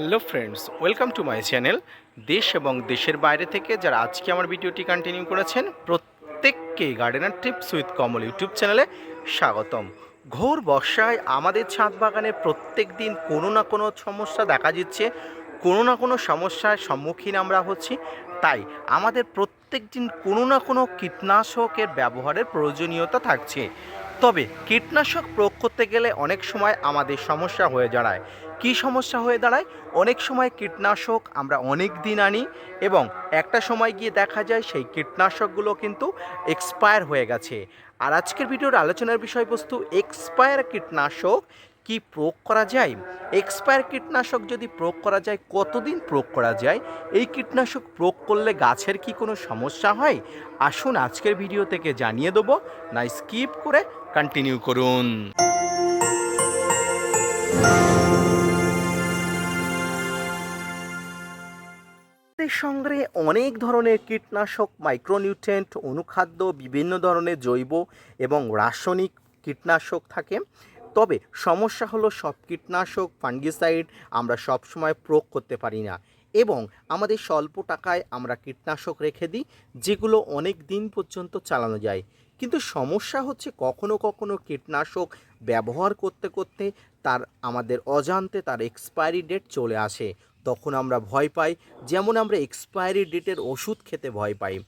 Hello friends, welcome to my channel দেশ এবং দেশের বাইরে থেকে যারা আজকে আমার ভিডিওটি কন্টিনিউ করেছেন, প্রত্যেককে gardener tips with Kamal YouTube চ্যানেলে স্বাগতম। ঘোর বর্ষায় আমাদের ছাদ বাগানে প্রত্যেক দিন কোনো না কোনো সমস্যা দেখা দিচ্ছে, কোনো না কোনো সমস্যার সম্মুখীন আমরা হচ্ছি, তাই আমাদের প্রত্যেক দিন কোনো না কোনো কীটনাশকের ব্যবহারের প্রয়োজনীয়তা থাকছে। তবে কীটনাশক প্রয়োগ করতে গেলে অনেক সময় আমাদের সমস্যা হয়ে দাঁড়ায়। কী সমস্যা হয়ে দাঁড়ায়? অনেক সময় কীটনাশক আমরা অনেক দিন আনি এবং একটা সময় গিয়ে দেখা যায় সেই কীটনাশকগুলো কিন্তু এক্সপায়ার হয়ে গেছে। আর আজকের ভিডিওর আলোচনার বিষয়বস্তু এক্সপায়ার কীটনাশক কি প্রয়োগ করা যায়? এক্সপায়ার কীটনাশক যদি প্রয়োগ করা যায়, কতদিন প্রয়োগ করা যায়? এই কীটনাশক প্রয়োগ করলে গাছের কি কোনো সমস্যা হয়? আসুন আজকের ভিডিও থেকে জানিয়ে দেবো। না, স্কিপ করে কন্টিনিউ করুন। এর সঙ্গে অনেক ধরনের কীটনাশক মাইক্রোনিউট্রেন্ট অনুখাদ্য, বিভিন্ন ধরনের জৈব এবং রাসায়নিক কীটনাশক থাকে। তবে সমস্যা হলো সব কীটনাশক, ফাঙ্গিসাইড আমরা সব সময় প্রয়োগ করতে পারি না এবং আমাদের স্বল্প টাকায় আমরা কীটনাশক রেখে দিই, যেগুলো অনেক দিন পর্যন্ত চালানো যায়। কিন্তু সমস্যা হচ্ছে কখনো কখনো কীটনাশক ব্যবহার করতে করতে তার আমাদের অজান্তে তার এক্সপায়ারি ডেট চলে আসে। তখন আমরা ভয় পাই, যেমন আমরা এক্সপায়ারি ডেটের ওষুধ খেতে ভয় পাই।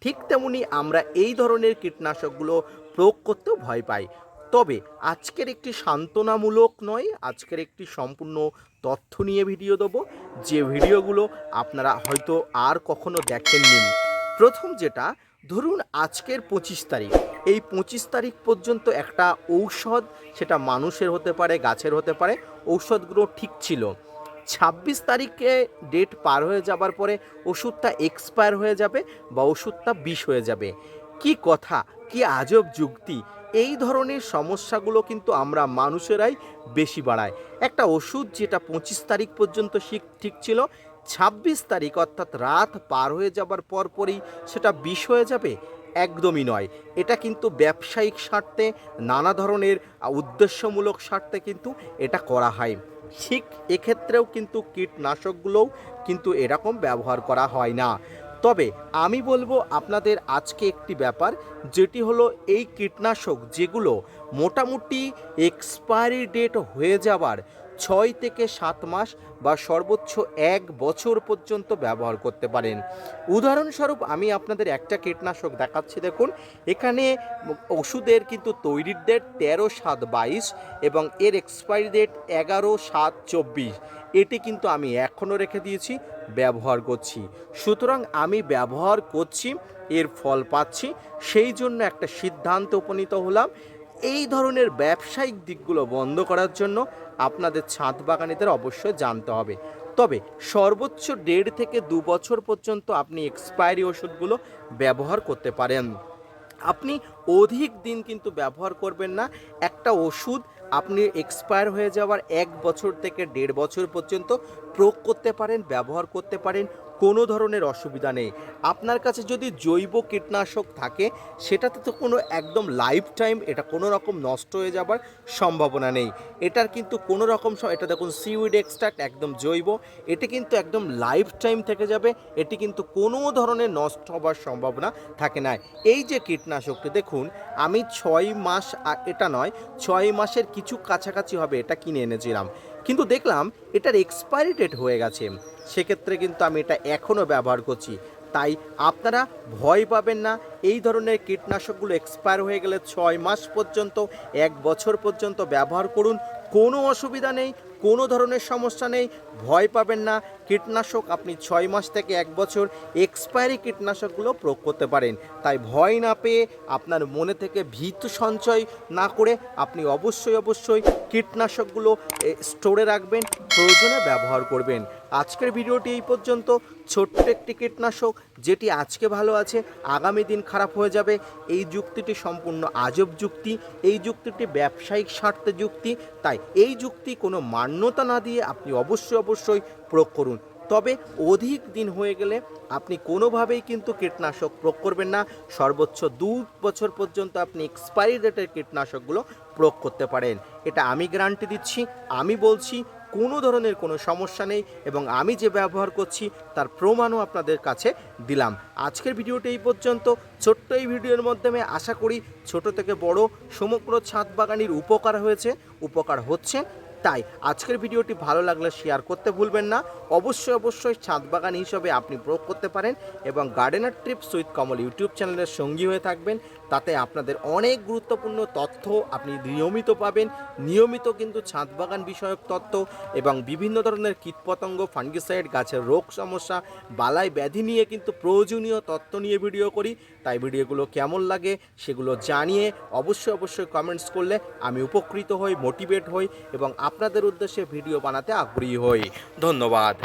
ঠিক তেমনি আমরা এই ধরনের কীটনাশকগুলো প্রয়োগ করতেও ভয় পাই। তবে আজকের একটি সান্ত্বনামূলক নয়, আজকের একটি সম্পূর্ণ তথ্য নিয়ে ভিডিও দেবো। যে ভিডিওগুলো আপনারা হয়তো আর কখনো দেখেননি। প্রথম যেটা, ধরুন আজকের পঁচিশ তারিখ। এই পঁচিশ তারিখ পর্যন্ত একটা ঔষধ, সেটা মানুষের হতে পারে, গাছের হতে পারে, ঔষধগুলো ঠিক ছিল। ছাব্বিশ তারিখে ডেট পার হয়ে যাবার পরে ওষুধটা এক্সপায়ার হয়ে যাবে বা ওষুধটা বিষ হয়ে যাবে। কি কথা, কি আজব যুক্তি। এই ধরনের সমস্যাগুলো কিন্তু আমরা মানুষেরাই বেশি বাড়ায়। একটা ওষুধ যেটা পঁচিশ তারিখ পর্যন্ত ঠিক ছিল, ছাব্বিশ তারিখ অর্থাৎ রাত পার হয়ে যাবার পরপরই সেটা বিষ হয়ে যাবে? একদমই নয়। এটা কিন্তু ব্যবসায়িক স্বার্থে, নানা ধরনের উদ্দেশ্যমূলক স্বার্থে কিন্তু এটা করা হয়। ঠিক এক্ষেত্রেও কিন্তু কীটনাশকগুলোও কিন্তু এরকম ব্যবহার করা হয় না। তবে আমি বলব আপনাদের আজকে একটি ব্যাপার, যেটি হলো এই কীটনাশক যেগুলো মোটামুটি এক্সপায়ারি ডেট হয়ে যাবার ছয় থেকে সাত মাস বা সর্বোচ্চ এক বছর পর্যন্ত ব্যবহার করতে পারেন। উদাহরণস্বরূপ আমি আপনাদের একটা কীটনাশক দেখাচ্ছি, দেখুন। এখানে ওষুধের কিন্তু তৈরির ডেট তেরো সাত বাইশ এবং এর এক্সপায়ারি ডেট এগারো সাত চব্বিশ। এটি কিন্তু আমি এখনও রেখে দিয়েছি, ব্যবহার করছি। সুতরাং আমি ব্যবহার করছি, এর ফল পাচ্ছি। সেই জন্য একটা সিদ্ধান্ত উপনীত হলাম। এই ধরনের ব্যবসায়িক দিকগুলো বন্ধ করার জন্য আপনাদের ছাদ বাগানিদের অবশ্যই জানতে হবে। তবে সর্বোচ্চ দেড় থেকে দু বছর পর্যন্ত আপনি এক্সপায়ারি ওষুধগুলো ব্যবহার করতে পারেন। আপনি অধিক দিন কিন্তু ব্যবহার করবেন না। একটা ওষুধ আপনি এক্সপায়ার হয়ে যাওয়ার এক বছর থেকে দেড় বছর পর্যন্ত প্রয়োগ করতে পারেন, ব্যবহার করতে পারেন কোনো ধরনের অসুবিধা নেই। আপনার কাছে যদি জৈব কীটনাশক থাকে, সেটাতে তো কোনো একদম লাইফ টাইম এটা কোনো রকম নষ্ট হয়ে যাবার সম্ভাবনা নেই। এটার কিন্তু কোনো রকম এটা দেখুন সিউইড এক্সট্রাক্ট একদম জৈব, এটি কিন্তু একদম লাইফ টাইম থেকে যাবে, এটি কিন্তু কোনো ধরনের নষ্ট হবার সম্ভাবনা থাকে না। এই যে কীটনাশকটি, দেখুন, আমি ছয় মাস এটা নয়, ছয় মাসের কিছু কাছাকাছি হবে এটা কিনে এনেছিলাম। কিন্তু দেখলাম এটার এক্সপায়ারি ডেট হয়ে গেছে। সেক্ষেত্রে কিন্তু আমি এটা এখনও ব্যবহার করছি। তাই আপনারা ভয় পাবেন না, এই ধরনের কীটনাশকগুলো এক্সপায়ার হয়ে গেলে ছয় মাস পর্যন্ত, এক বছর পর্যন্ত ব্যবহার করুন, কোনো অসুবিধা নেই। কোনো ধরনের সমস্যা নেই, ভয় পাবেন না। কীটনাশক আপনি ছয় মাস থেকে এক বছর এক্সপায়ারি কীটনাশকগুলো প্রয়োগ করতে পারেন। তাই ভয় না পেয়ে আপনার মনে থেকে ভীত সঞ্চয় না করে আপনি অবশ্যই অবশ্যই কীটনাশকগুলো স্টোরে রাখবেন, প্রয়োজনে ব্যবহার করবেন। আজকের ভিডিওটি এই পর্যন্ত। ছোট্ট একটি কীটনাশক, যেটি আজকে ভালো আছে, আগামী দিন খারাপ হয়ে যাবে। এই যুক্তিটি সম্পূর্ণ আজব যুক্তি। এই যুক্তিটি ব্যবসায়িক স্বার্থে যুক্তি। তাই এই যুক্তি কোনো মান্যতা না দিয়ে আপনি অবশ্যই অবশ্যই প্রয়োগ করুন। তবে অধিক দিন হয়ে গেলে আপনি কোনোভাবেই কিন্তু কীটনাশক প্রয়োগ করবেন না। সর্বোচ্চ দু বছর পর্যন্ত আপনি এক্সপায়ারি ডেটের কীটনাশকগুলো প্রয়োগ করতে পারেন। এটা আমি গ্যারান্টি দিচ্ছি, আমি বলছি কোনো ধরনের কোনো সমস্যা নেই এবং আমি যে ব্যবহার করছি তার প্রমাণও আপনাদের কাছে দিলাম। আজকের ভিডিওটি এই পর্যন্ত। ছোট্ট এই ভিডিওর মাধ্যমে আশা করি ছোট থেকে বড় সমগ্র ছাদ বাগানির উপকার হয়েছে, উপকার হচ্ছে। তাই আজকের ভিডিওটি ভালো লাগলে শেয়ার করতে ভুলবেন না। অবশ্যই অবশ্যই ছাদ বাগান হিসেবে আপনি প্রয়োগ করতে পারেন এবং gardener trips with Kamal YouTube চ্যানেলের সঙ্গী হয়ে থাকবেন। তাতে আপনাদের অনেক গুরুত্বপূর্ণ তথ্য আপনি নিয়মিত পাবেন। নিয়মিত কিন্তু ছাদ বাগান বিষয়ক তথ্য এবং বিভিন্ন ধরনের কীটপতঙ্গ, ফাঙ্গিসাইড, গাছের রোগ সমস্যা, বালাই ব্যাধি নিয়ে কিন্তু প্রয়োজনীয় তথ্য নিয়ে ভিডিও করি। তাই ভিডিওগুলো কেমন লাগে সেগুলো জানিয়ে অবশ্যই অবশ্যই কমেন্টস করলে আমি উপকৃত হই মোটিভেট হই এবং আপনাদের উদ্দেশ্যে ভিডিও বানাতে আগ্রহী হই। ধন্যবাদ।